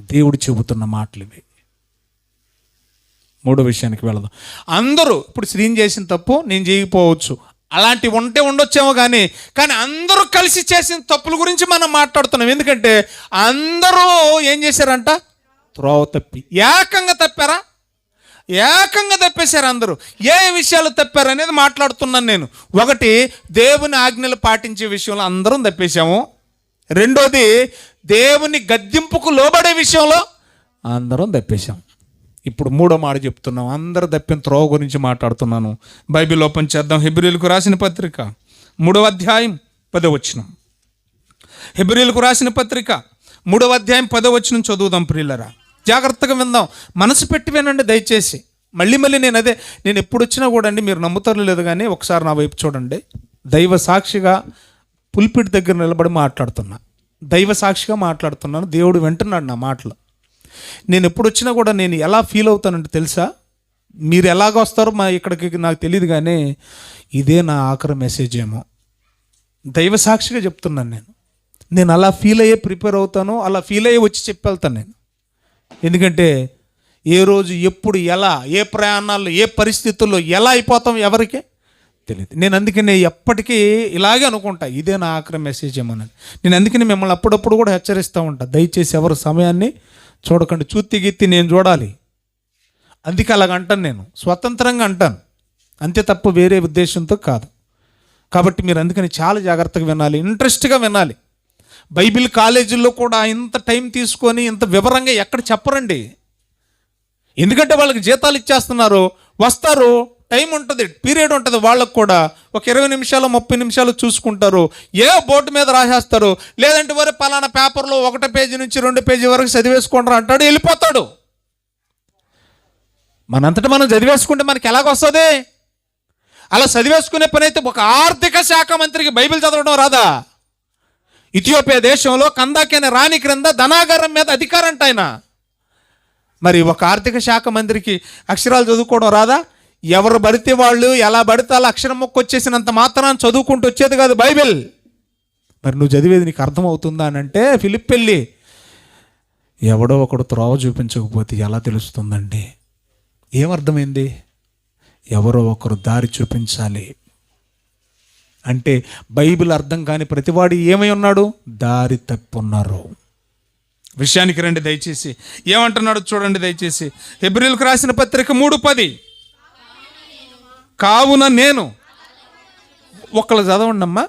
దేవుడు చెబుతున్న మాటలు ఇవి. మూడో విషయానికి వెళదాం. అందరూ ఇప్పుడు శ్రీని చేసిన తప్పు నేను చేయకపోవచ్చు. అలాంటివి ఉంటే ఉండొచ్చేమో కానీ కానీ అందరూ కలిసి చేసిన తప్పుల గురించి మనం మాట్లాడుతున్నాం. ఎందుకంటే అందరూ ఏం చేశారంట? త్రోవ తప్పి. ఏకంగా తప్పారా? ఏకంగా తప్పేశారు అందరూ. ఏ విషయాలు తప్పారు అనేది మాట్లాడుతున్నాను నేను. ఒకటి దేవుని ఆజ్ఞలు పాటించే విషయంలో అందరం తప్పేశాము. రెండోది దేవుని గద్దింపుకు లోబడే విషయంలో అందరం తప్పేశాం ఇప్పుడు మూడో మాట చెప్తున్నాం. అందరు తప్పిన త్రోవ గురించి మాట్లాడుతున్నాను. బైబిల్ ఓపెన్ చేద్దాం. హిబ్రిల్కు రాసిన పత్రిక మూడవ అధ్యాయం పదవచనం హిబ్రిల్కు రాసిన పత్రిక మూడవ అధ్యాయం పదవచనం చదువుదాం ప్రియులరా. జాగ్రత్తగా విందాం. మనసు పెట్టి వినండి దయచేసి. మళ్ళీ మళ్ళీ నేను అదే నేను ఎప్పుడు వచ్చినా కూడా అండి మీరు నమ్ముతారు లేదు కానీ ఒకసారి నా వైపు చూడండి. దైవ సాక్షిగా పుల్పిట్ దగ్గర నిలబడి మాట్లాడుతున్నా. దైవ సాక్షిగా మాట్లాడుతున్నాను. దేవుడు వింటున్నాడు నా మాటలు. నేను ఎప్పుడు వచ్చినా కూడా నేను ఎలా ఫీల్ అవుతానంటే తెలుసా? మీరు ఎలాగ వస్తారో మా ఇక్కడికి నాకు తెలియదు కానీ ఇదే నా ఆఖరి మెసేజ్ ఏమో. దైవ సాక్షిగా చెప్తున్నాను నేను. నేను అలా ఫీల్ అయ్యే ప్రిపేర్ అవుతాను అలా ఫీల్ అయ్యి వచ్చి చెప్పెళ్తాను నేను. ఎందుకంటే ఏ రోజు ఎప్పుడు ఎలా ఏ ప్రయాణాల్లో ఏ పరిస్థితుల్లో ఎలా అయిపోతాం ఎవరికి? తెలియదు. నేను అందుకనే ఎప్పటికీ ఇలాగే అనుకుంటా ఇదే నా ఆఖరి మెసేజ్ ఏమోనని నేను అందుకని మిమ్మల్ని అప్పుడప్పుడు కూడా హెచ్చరిస్తూ ఉంటా దయచేసి ఎవరు సమయాన్ని చూడకండి. చూత్తి గీత్తి నేను చూడాలి. అందుకే అలాగ అంటాను నేను స్వతంత్రంగా అంటాను. అంతే తప్ప వేరే ఉద్దేశంతో కాదు. కాబట్టి మీరు అందుకని చాలా జాగ్రత్తగా వినాలి ఇంట్రెస్ట్గా వినాలి. బైబిల్ కాలేజీల్లో కూడా ఇంత టైం తీసుకొని ఇంత వివరంగా ఎక్కడ చెప్పరండి? ఎందుకంటే వాళ్ళకి జీతాలు ఇచ్చేస్తున్నారు వస్తారు. టైం ఉంటుంది పీరియడ్ ఉంటుంది వాళ్ళకు కూడా. ఒక ఇరవై నిమిషాలు ముప్పై నిమిషాలు చూసుకుంటారు. ఏ బోర్డు మీద రాసేస్తారు? లేదంటే వారు పలానా పేపర్లో ఒకటో పేజీ నుంచి రెండు పేజీ వరకు చదివేసుకుంటారు అంటాడు వెళ్ళిపోతాడు. మనంతటా మనం చదివేసుకుంటే మనకి ఎలాగొస్తుంది అలా చదివేసుకునే పని అయితే ఒక ఆర్థిక శాఖ మంత్రికి బైబిల్ చదవడం రాదా? ఇథియోపియా దేశంలో కందాకైన అనే రాణి క్రింద ధనాగారం మీద అధికారంట ఆయన. మరి ఒక ఆర్థిక శాఖ మంత్రికి అక్షరాలు చదువుకోవడం రాదా? ఎవరు పడితే వాళ్ళు ఎలా పడితే అలా అక్షరం మొక్క వచ్చేసినంత మాత్రాన్ని చదువుకుంటూ వచ్చేది కాదు బైబిల్. మరి నువ్వు చదివేది నీకు అర్థమవుతుందా అని అంటే ఫిలిప్ వెళ్ళి ఎవడో ఒకడు త్రోవ చూపించకపోతే ఎలా తెలుస్తుందండి? ఏమర్థమైంది? ఎవరో ఒకరు దారి చూపించాలి. అంటే బైబిల్ అర్థం కాని ప్రతివాడు ఏమై ఉన్నాడు? దారి తప్పున్నారు. విషయానికి రండి దయచేసి. ఏమంటున్నాడు చూడండి దయచేసి. ఎబ్రిల్కి రాసిన పత్రిక మూడు పది. కావున నేను ఒకళ్ళు చదవండి అమ్మా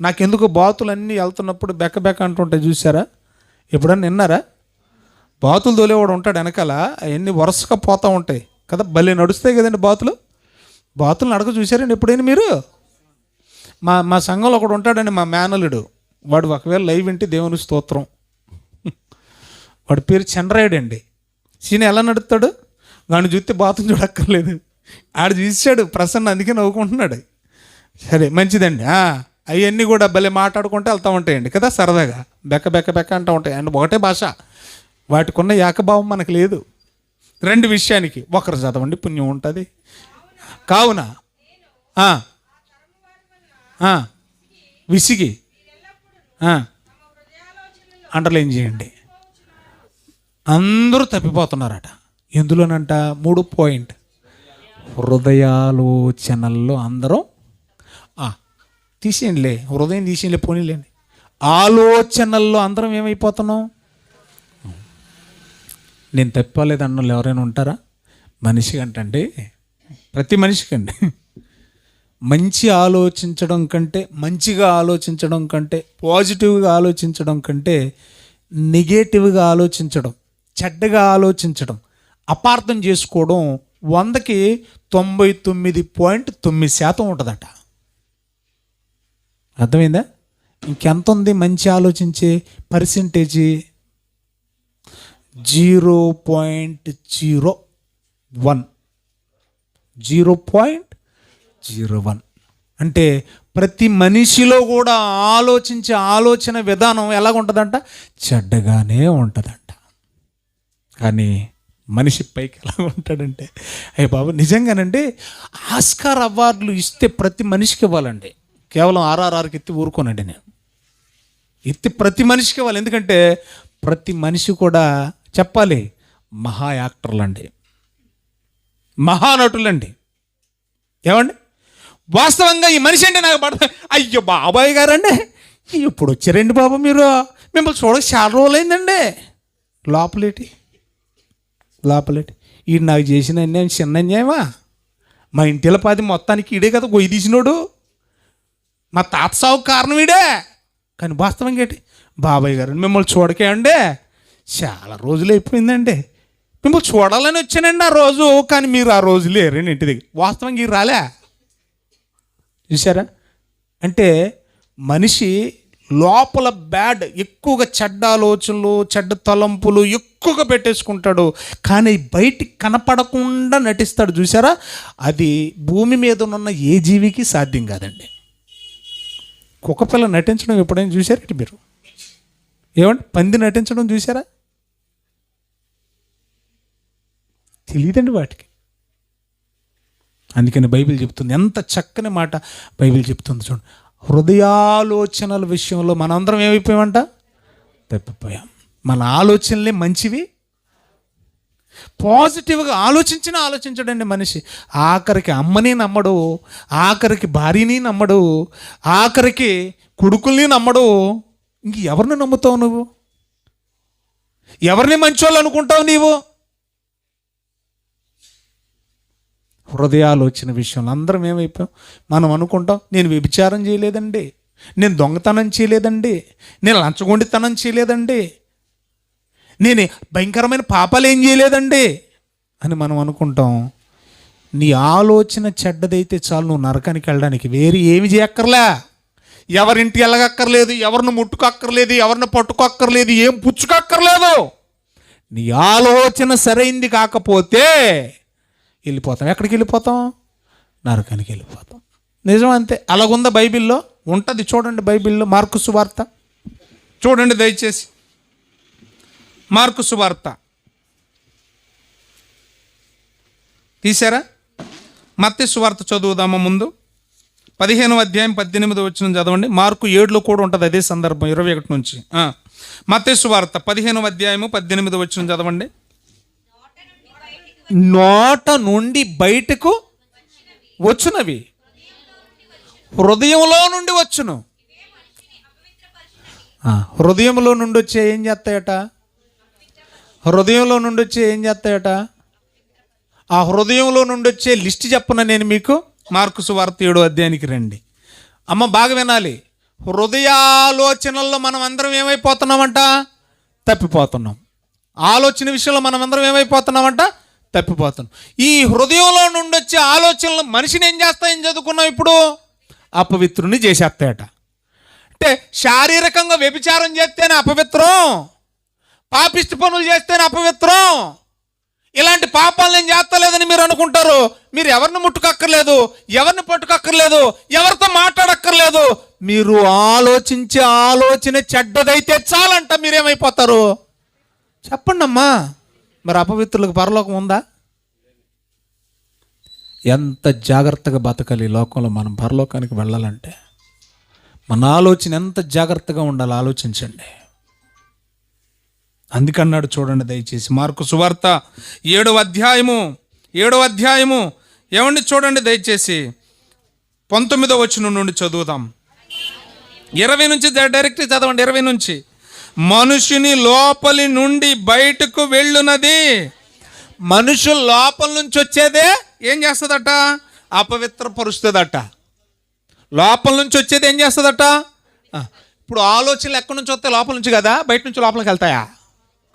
నాకెందుకు బాతులు అన్నీ వెళ్తున్నప్పుడు బెక్క బెక్క అంటుంటాయి చూసారా ఎప్పుడన్నా విన్నారా? బాతులు తోలేవాడు ఉంటాడు వెనకాల అవన్నీ వరుసగా పోతూ ఉంటాయి. కదా భలే నడుస్తాయి కదండి బాతులు. బాతులు నడక చూసారండి ఎప్పుడైనా మీరు? మా మా సంఘంలో ఒకడు ఉంటాడండి మా మేనలుడు వాడు ఒకవేళ లైవ్ వింటే దేవుని స్తోత్రం. వాడి పేరు చంద్రాయుడు అండి సీన ఎలా నడుస్తాడు? వాడిని చూస్తే బాతులు చూడక్కర్లేదు. ఆడు చూసాడు ప్రసన్న అందుకే నవ్వుకుంటున్నాడు. సరే మంచిదండి. అవన్నీ కూడా భలే మాట్లాడుకుంటూ వెళ్తూ ఉంటాయండి కదా సరదాగా. బెక్క బెక్క బెక్క అంటూ ఉంటాయి. అండ్ ఒకటే భాష వాటికున్న ఏకభావం మనకు లేదు. రెండు విషయానికి ఒకరు చదవండి పుణ్యం ఉంటుంది. కావున విసిగి అండర్లైన్ చేయండి. అందరూ తప్పిపోతున్నారట. ఎందులోనంట? మూడు పాయింట్ హృదయాలోచనల్లో అందరం తీసేయండిలే హృదయం తీసేయండి పోనీలేండి. ఆలోచనల్లో అందరం ఏమైపోతున్నాం? నేను తప్పలేదు అన్నోళ్ళు ఎవరైనా ఉంటారా? మనిషి అంటే ప్రతి మనిషికండి. మంచి ఆలోచించడం కంటే మంచిగా ఆలోచించడం కంటే పాజిటివ్గా ఆలోచించడం కంటే నెగటివ్గా ఆలోచించడం చెడ్డగా ఆలోచించడం అపార్థం చేసుకోవడం వందకి తొంభై తొమ్మిది పాయింట్ తొమ్మిది శాతం ఉంటుందట. అర్థమైందా? ఇంకెంత ఉంది మంచి ఆలోచించే percentage? Zero point zero one. Zero point zero one. అంటే ప్రతి మనిషిలో కూడా ఆలోచించే ఆలోచన విధానం ఎలాగుంటుందంట? చెడ్డగానే ఉంటుందంట. కానీ మనిషి పైకి ఎలా ఉంటాడంటే అయ్య బాబు నిజంగానండి ఆస్కార్ అవార్డులు ఇస్తే ప్రతి మనిషికి ఇవ్వాలండి. కేవలం ఆర్ఆర్ఆర్కి ఎత్తి ఊరుకోనండి నేను. ఎత్తి ప్రతి మనిషికి ఇవ్వాలి. ఎందుకంటే ప్రతి మనిషి కూడా చెప్పాలి మహా యాక్టర్లండి. మహానటులండి ఏమండి? వాస్తవంగా ఈ మనిషి అంటే నాకు పడతా అయ్యో బాబాయ్ గారండి ఇప్పుడు వచ్చారండి బాబు మీరు? మిమ్మల్ని చూడక చాలా రోజులైందండి. లోపలేటి? లోపలేటి. ఈడు నాకు చేసిన అన్యాయం చిన్న అన్యాయమా? మా ఇంటిలో పది మొత్తానికి ఈడే కదా గొయ్యి తీసినోడు. మా తాత సావు కారణం ఈడే. కానీ వాస్తవంగా ఏంటి? బాబాయ్ గారు మిమ్మల్ని చూడకే అండి చాలా రోజులు అయిపోయిందండి. మిమ్మల్ని చూడాలని వచ్చానండి ఆ రోజు కానీ మీరు ఆ రోజు లేరండి ఇంటి దగ్గర. వాస్తవంగా ఈ రాలే. చూసారా అంటే మనిషి లోపల బ్యాడ్ ఎక్కువగా చెడ్డ ఆలోచనలు చెడ్డ తలంపులు ఎక్కువగా పెట్టేసుకుంటాడు. కానీ బయటికి కనపడకుండా నటిస్తాడు. చూసారా అది భూమి మీద ఉన్న ఏ జీవికి సాధ్యం కాదండి. కుక్కపిల్ల నటించడం ఎప్పుడైనా చూసారా మీరు? ఏమండి? పంది నటించడం చూసారా తెలియదండి వాటికి. అందుకని బైబిల్ చెప్తుంది. ఎంత చక్కని మాట బైబిల్ చెప్తుంది చూడండి. హృదయాలోచనల విషయంలో మనందరం ఏమైపోయామంట? తప్పిపోయాం. మన ఆలోచనలే మంచివి. పాజిటివ్గా ఆలోచించిన ఆలోచించడండి మనిషి. ఆఖరికి అమ్మని నమ్మడు ఆఖరికి భార్యని నమ్మడు ఆఖరికి కొడుకుల్ని నమ్మడు. ఇంక ఎవరిని నమ్ముతావు నువ్వు? ఎవరిని మంచోళ్ళు అనుకుంటావు నీవు? హృదయాలు వచ్చిన విషయంలో అందరం ఏమైపోయాం? మనం అనుకుంటాం నేను వ్యభిచారం చేయలేదండి నేను దొంగతనం చేయలేదండి నేను లంచగొండితనం చేయలేదండి నేను భయంకరమైన పాపాలు ఏం చేయలేదండి అని మనం అనుకుంటాం. నీ ఆలోచన చెడ్డదైతే చాలు నువ్వు నరకానికి వెళ్ళడానికి వేరే ఏమి చేయక్కర్లే. ఎవరింటికి వెళ్ళగక్కర్లేదు ఎవరిని ముట్టుకక్కర్లేదు ఎవరిని పట్టుకోక్కర్లేదు ఏం పుచ్చుకక్కర్లేదు. నీ ఆలోచన సరైంది కాకపోతే వెళ్ళిపోతాం. ఎక్కడికి వెళ్ళిపోతాం? నరకానికి వెళ్ళిపోతాం. నిజం అంతే. అలాగుందా బైబిల్లో? ఉంటుంది. చూడండి బైబిల్లో మార్కు సువార్త. చూడండి దయచేసి. మార్కు సువార్త. తీసారా మత్తి సువార్త చదువుదామా ముందు? పదిహేను అధ్యాయం పద్దెనిమిది వచ్చిన చదవండి. మార్కు ఏడులో కూడా ఉంటుంది అదే సందర్భం ఇరవై ఒకటి నుంచి. మత్తే సువార్త పదిహేను అధ్యాయము పద్దెనిమిది వచ్చిన చదవండి. నోట నుండి బయటకు వచ్చునవి. హృదయంలో నుండి వచ్చును. హృదయంలో నుండి వచ్చే ఏం చేస్తాయట? హృదయంలో నుండి వచ్చే ఏం చేస్తాయట? ఆ హృదయంలో నుండి వచ్చే లిస్ట్ చెప్పన నేను మీకు? మార్కు సువార్త ఏడో అధ్యాయానికి రండి. అమ్మ బాగా వినాలి. హృదయాలోచనల్లో మనం అందరం ఏమైపోతున్నామంట? తప్పిపోతున్నాం. ఆలోచన విషయంలో మనం అందరం ఏమైపోతున్నామంట? తప్పిపోతున్నాం ఈ హృదయంలో నుండి వచ్చే ఆలోచనలు మనిషిని ఏం చేస్తాయని చదువుకున్నాం ఇప్పుడు? అపవిత్రుని చేసేస్తాయట. అంటే శారీరకంగా వ్యభిచారం చేస్తేనే అపవిత్రం. పాపిష్టి పనులు చేస్తేనే అపవిత్రం. ఇలాంటి పాపాలు నేను చేస్తలేదని మీరు అనుకుంటారు. మీరు ఎవరిని ముట్టుకక్కర్లేదు ఎవరిని పట్టుకక్కర్లేదు ఎవరితో మాట్లాడక్కర్లేదు. మీరు ఆలోచించే ఆలోచన చెడ్డదైతే చాలంట మీరేమైపోతారు. చెప్పండి అమ్మా మరి అపవిత్రులకు పరలోకం ఉందా? ఎంత జాగ్రత్తగా బతకాలి ఈ లోకంలో మనం పరలోకానికి వెళ్ళాలంటే? మన ఆలోచన ఎంత జాగ్రత్తగా ఉండాలి ఆలోచించండి. అందుకన్నాడు చూడండి దయచేసి మార్కు సువార్త ఏడవ అధ్యాయము ఏడవ అధ్యాయము. ఏమండి చూడండి దయచేసి పంతొమ్మిదో వచ్చిన నుండి చదువుదాం. ఇరవై నుంచి డైరెక్ట్ చదవండి ఇరవై నుంచి. మనుషుని లోపలి నుండి బయటకు వెళ్ళునది. మనుషుల లోపల నుంచి వచ్చేదే ఏం చేస్తుందట? అపవిత్రపరుస్తుందట. లోపల నుంచి వచ్చేది ఏం చేస్తుందట? ఇప్పుడు ఆలోచనలు ఎక్కడి నుంచి వస్తాయి? లోపల నుంచి కదా? బయట నుంచి లోపలికి వెళ్తాయా?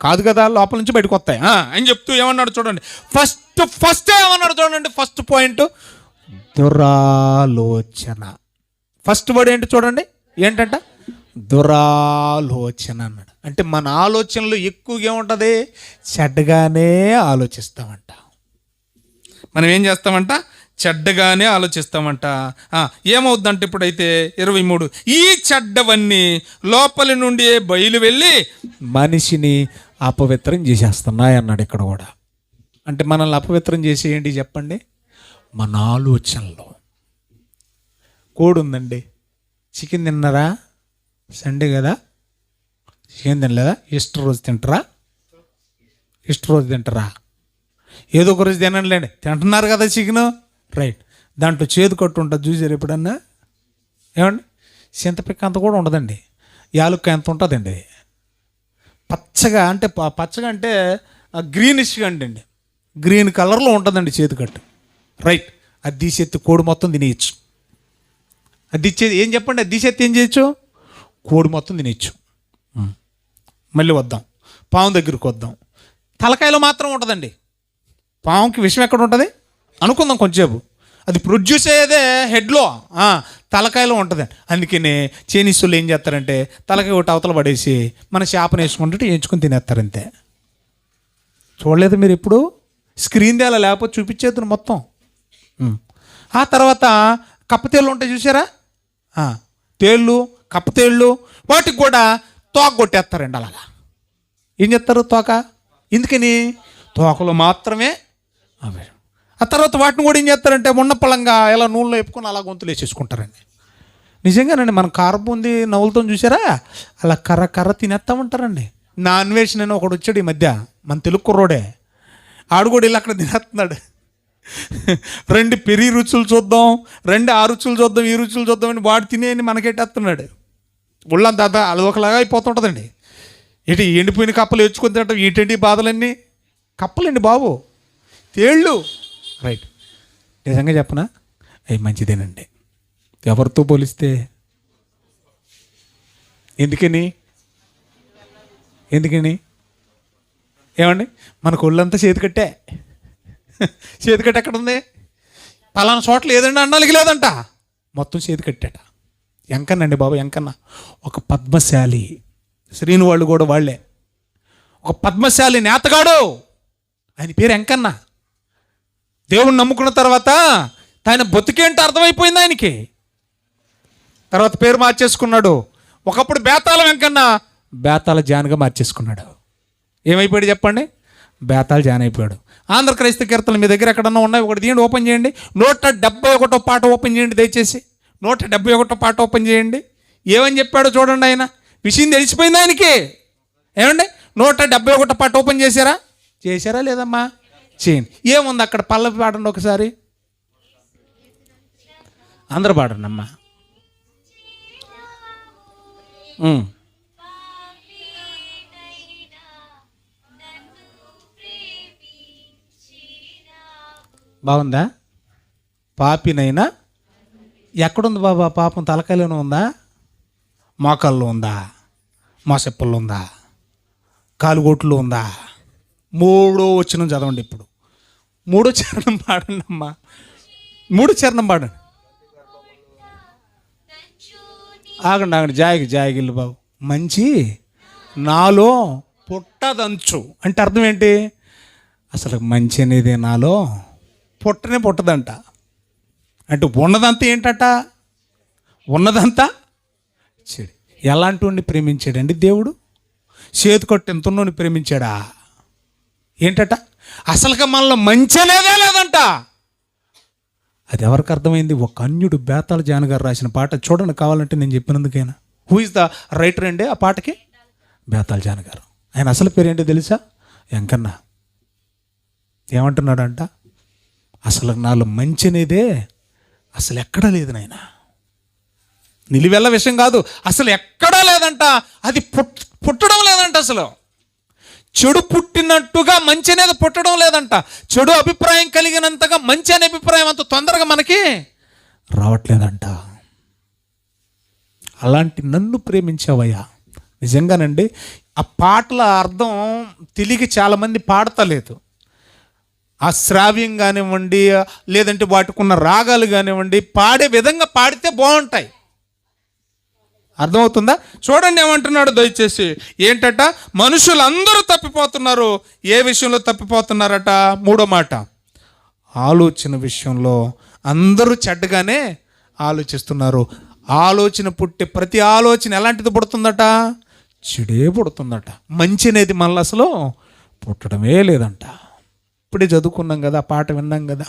కాదు కదా లోపల నుంచి బయటకు వస్తాయి. అని చెప్తూ ఏమన్నాడు చూడండి. ఫస్ట్ ఫస్ట్ ఏమన్నాడు చూడండి? ఫస్ట్ పాయింట్ దురాలోచన. ఫస్ట్ వర్డ్ ఏంటి చూడండి? ఏంటంట? దురాలోచన అన్నాడు. అంటే మన ఆలోచనలు ఎక్కువగా ఏముంటుంది? చెడ్డగానే ఆలోచిస్తామంట. మనం ఏం చేస్తామంట? చెడ్డగానే ఆలోచిస్తామంట. ఏమవుద్దంటే ఇప్పుడైతే? ఇరవై మూడు. ఈ చెడ్డవన్నీ లోపలి నుండి బయలు వెళ్ళి మనిషిని అపవిత్రం చేసేస్తున్నాయి అన్నాడు ఇక్కడ కూడా. అంటే మనల్ని అపవిత్రం చేసేయండి చెప్పండి? మన ఆలోచనలో. కోడి ఉందండి. చికెన్ తిన్నారా? సండే కదా? చికెన్ తినలేదా? ఇష్ట రోజు తింటారా? ఇష్ట రోజు తింటారా? ఏదో ఒక రోజు తినండిలేండి. తింటున్నారు కదా చికెన్? రైట్. దాంట్లో చేదు కట్టు ఉంటుంది చూసారు ఎప్పుడన్నా? ఏమండి? చింతపిక్క అంత కూడా ఉండదండి. యాలుక్క ఎంత ఉంటుందండి? పచ్చగా అంటే పచ్చగా అంటే గ్రీనిష్గా అండి గ్రీన్ కలర్లో ఉంటుందండి చేతికట్టు రైట్. అది తీసేత్తి కోడి మొత్తం తినేయచ్చు. అది ఇచ్చేది ఏం చెప్పండి? అది తీసేత్తి ఏం చేయొచ్చు? కోడి మొత్తం తినేయచ్చు. మళ్ళీ వద్దాం. పాము దగ్గరికి వద్దాం. తలకాయలో మాత్రం ఉంటుందండి. పాముకి విషం ఎక్కడ ఉంటుంది? అనుకుందాం కొంచెంసేపు. అది ప్రొడ్యూస్ అయ్యేదే హెడ్లో తలకాయలో ఉంటుంది. అందుకని చైనీస్ వాళ్ళు ఏం చేస్తారంటే తలకాయ ఒకటి అవతల పడేసి మన చేపను వేసుకుంటే ఎంచుకొని తినేస్తారు అంతే. చూడలేదు మీరు ఇప్పుడు? స్క్రీన్ అలా లేకపోతే చూపించేద్దును మొత్తం. ఆ తర్వాత కప్పతేళ్ళు ఉంటాయి చూసారా? తేళ్ళు కప్పతేళ్ళు వాటికి కూడా తోక కొట్టేస్తారండి అలాగా. ఏం చేస్తారు తోక? ఎందుకని తోకలు మాత్రమే అవే ఆ తర్వాత వాటిని కూడా ఏం చేస్తారంటే ఉన్న పొలంగా ఎలా నూనెలో వేపుకొని అలా గొంతులు వేసేసుకుంటారండి. నిజంగానండి మనం కారం ఉంది నవ్వులతో చూసారా? అలా కర్ర కర్ర తినేస్తా ఉంటారండి. నా అన్వేషణ అని ఒకడు వచ్చాడు ఈ మధ్య మన తెలుగు కుర్రోడే. ఆడు కూడా ఇలా అక్కడ తినేస్తున్నాడు. రెండు పెరి రుచులు చూద్దాం రెండు ఆ రుచులు చూద్దాం ఈ రుచులు చూద్దాం అని వాడు తినేయని మనకెట్టేస్తున్నాడు. ఒళ్ళంత అద- అది ఒకలాగా అయిపోతుంటుందండి. ఇటు ఎండిపోయిన కప్పలు ఎచ్చుకొని తినటం ఏంటండి బాధలన్నీ? కప్పలండి బాబు. తేళ్ళు. రైట్ నిజంగా చెప్పనా? అవి మంచిదేనండి. ఎవరితో పోలిస్తే? ఎందుకని? ఎందుకని? ఏమండి? మనకు ఒళ్ళంతా చేతికట్టే చేతికట్ట ఎక్కడ ఉంది పలానా చోట్ల ఏదండి అన్నానికి లేదంట. మొత్తం చేతికట్టాట ఎంకన్నండి బాబు ఎంకన్న. ఒక పద్మశాలి. శ్రీని వాళ్ళు కూడా వాళ్ళే. ఒక పద్మశాలి నేతగాడు. ఆయన పేరు ఎంకన్నా. దేవుణ్ణి నమ్ముకున్న తర్వాత ఆయన బతుకేంటి అర్థమైపోయింది ఆయనకి. తర్వాత పేరు మార్చేసుకున్నాడు. ఒకప్పుడు బేతాల వెంకన్న బేతాల జాన్గా మార్చేసుకున్నాడు. ఏమైపోయాడు చెప్పండి? బేతాల జాన్ అయిపోయాడు. ఆంధ్ర క్రైస్త కీర్తనలు మీ దగ్గర ఎక్కడన్నా ఉన్నాయి? ఒకటి తీయండి ఓపెన్ చేయండి. నూట డెబ్బై ఒకటో పాట ఓపెన్ చేయండి దయచేసి. నూట డెబ్బై ఒకటో పాట ఓపెన్ చేయండి. ఏమని చెప్పాడో చూడండి ఆయన. విషయం తెలిసిపోయింది ఆయనకి. ఏమండి? నూట డెబ్బై ఒకటో పాట ఓపెన్ చేశారా? చేశారా లేదమ్మా? చేయండి. ఏముంది అక్కడ పల్లవి పాడండి ఒకసారి? అందరు పాడండి అమ్మా బాగుందా? పాపినైనా? ఎక్కడుంది బాబా పాపం? తలకాయలోనే ఉందా? మోకాల్లో ఉందా? మోసెప్పల్లో ఉందా? కాలుగోట్లో ఉందా? మూడో వచ్చిన చదవండి ఇప్పుడు. మూడో చరణం పాడండి అమ్మా మూడో చరణం పాడండి. ఆగండి ఆగండి. జాయికి జాయిగిల్లు బాబు. మంచి నాలో పుట్టదంచు. అంటే అర్థం ఏంటి? అసలు మంచి అనేది నాలో పుట్టనే పుట్టదంట. అంటే ఉన్నదంతా ఏంటట? ఉన్నదంతా? చెడు. ఎలాంటి ప్రేమించాడండి దేవుడు? చేతి కొట్టి ఎంత ప్రేమించాడా? ఏంటట? అసలుగా మనలో మంచి అనేదే లేదంట. అది ఎవరికి అర్థమైంది? ఒక అన్యుడు బేతాల జాన్ గారు రాసిన పాట చూడండి కావాలంటే నేను చెప్పినందుకైనా. హూ ఇస్ ద రైటర్ అండి ఆ పాటకి? బేతాల జాన్ గారు. ఆయన అసలు పేరేంటో తెలుసా? వెంకన్న. ఏమంటున్నాడంట? అసలు నాలో మంచి అనేదే అసలు ఎక్కడా లేదు నాయన. నిలివెల్ల విషయం కాదు అసలు ఎక్కడా లేదంట. అది పుట్ పుట్టడం లేదంట అసలు. చెడు పుట్టినట్టుగా మంచి అనేది పుట్టడం లేదంట. చెడు అభిప్రాయం కలిగినంతగా మంచి అనే అభిప్రాయం అంత తొందరగా మనకి రావట్లేదంట. అలాంటి నన్ను ప్రేమించావయ్యా. నిజంగానండి ఆ పాటల అర్థం తెలియక చాలామంది పాడతలేదు. ఆ శ్రావ్యం కానివ్వండి లేదంటే వాటికున్న రాగాలు కానివ్వండి పాడే విధంగా పాడితే బాగుంటాయి. అర్థమవుతుందా? చూడండి ఏమంటున్నాడు దయచేసి. ఏంటట? మనుషులందరూ తప్పిపోతున్నారు. ఏ విషయంలో తప్పిపోతున్నారట? మూడో మాట. ఆలోచన విషయంలో అందరూ చెడ్డగానే ఆలోచిస్తున్నారు. ఆలోచన పుట్టే ప్రతి ఆలోచన ఎలాంటిది పుడుతుందట? చెడే పుడుతుందట. మంచి అనేది మళ్ళీ అసలు పుట్టడమే లేదంట. ఇప్పుడే చదువుకున్నాం కదా పాట విన్నాం కదా.